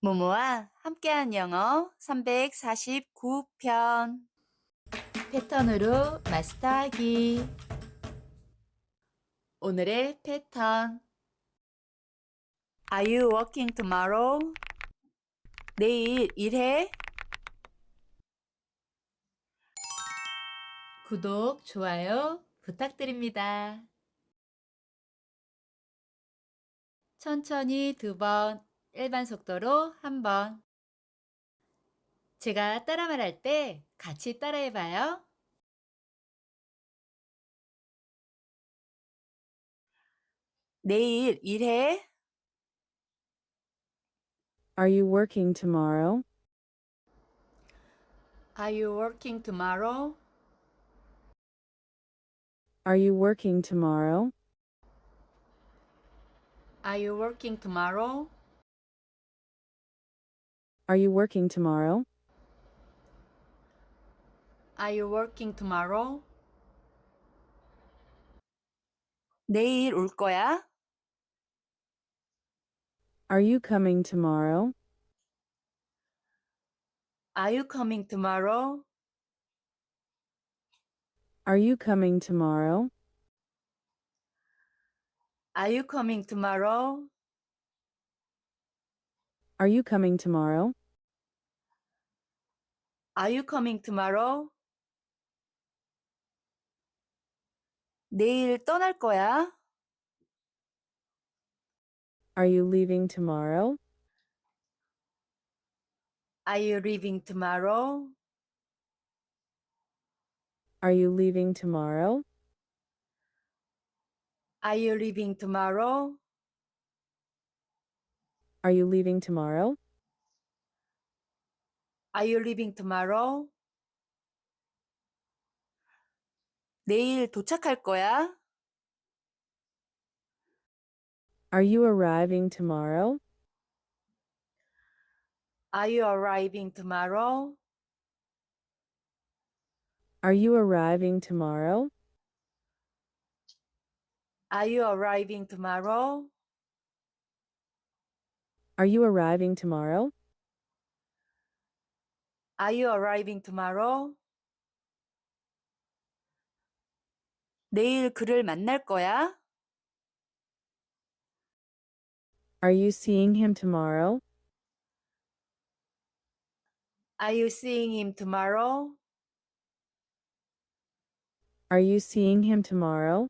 모모와 함께한 영어 349편 패턴으로 마스터하기 오늘의 패턴 Are you working tomorrow? 내일 일해? 구독, 좋아요 부탁드립니다. 천천히 두 번, 일반 속도로 한 번. 제가 따라 말할 때 같이 따라해 봐요. 내일 일해? Are you working tomorrow? Are you working tomorrow? Are you working tomorrow? Are you working tomorrow? Are you working tomorrow? Are you working tomorrow? 내일 올 거야? Are you coming tomorrow? Are you coming tomorrow? Are you coming tomorrow? Are you coming tomorrow? Are you coming tomorrow? Are you coming tomorrow? 내일 떠날 거야? Are you leaving tomorrow? Are you leaving tomorrow? Are you leaving tomorrow? Are you leaving tomorrow? Are you leaving tomorrow? Are you leaving tomorrow? 내일 도착할 거야? Are you arriving tomorrow? Are you arriving tomorrow? Are you arriving tomorrow? Are you arriving tomorrow? Are you arriving tomorrow? Are you arriving tomorrow? 내일 그를 만날 거야? Are you seeing him tomorrow? Are you seeing him tomorrow? Are you seeing him tomorrow?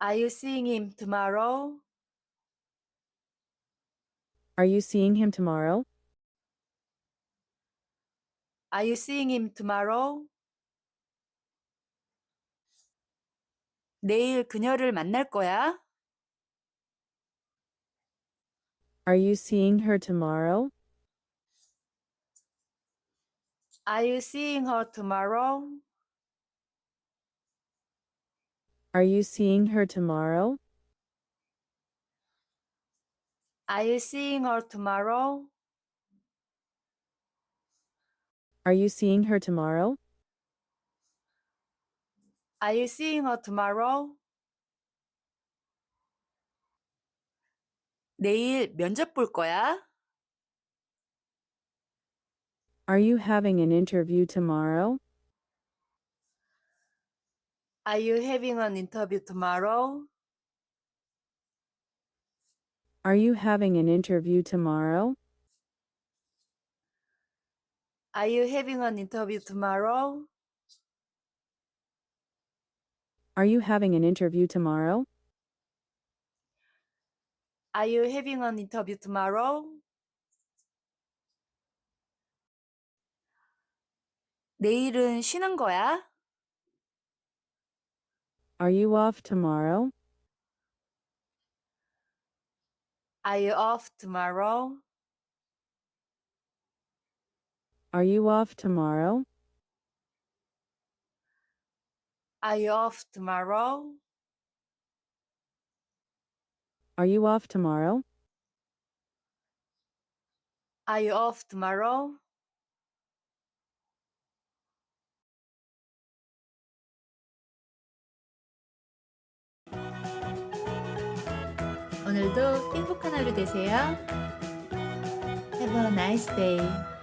Are you seeing him tomorrow? Are you seeing him tomorrow? Are you seeing him tomorrow? 내일 그녀를 만날 거야? Are you seeing her tomorrow? Are you seeing her tomorrow? Are you seeing her tomorrow? Are you seeing her tomorrow? Are you seeing her tomorrow? Are you seeing her tomorrow? 내일 면접 볼 거야? Are you having an interview tomorrow? Are you having an interview tomorrow? Are you having an interview tomorrow? Are you having an interview tomorrow? Are you having an interview tomorrow? Are you having an interview tomorrow? 내일은 쉬는 거야? Are you off tomorrow? Are you off tomorrow? Are you off tomorrow? Are you off tomorrow? Are you off tomorrow? Are you off tomorrow? 오늘도 행복한 하루 되세요. Have a nice day.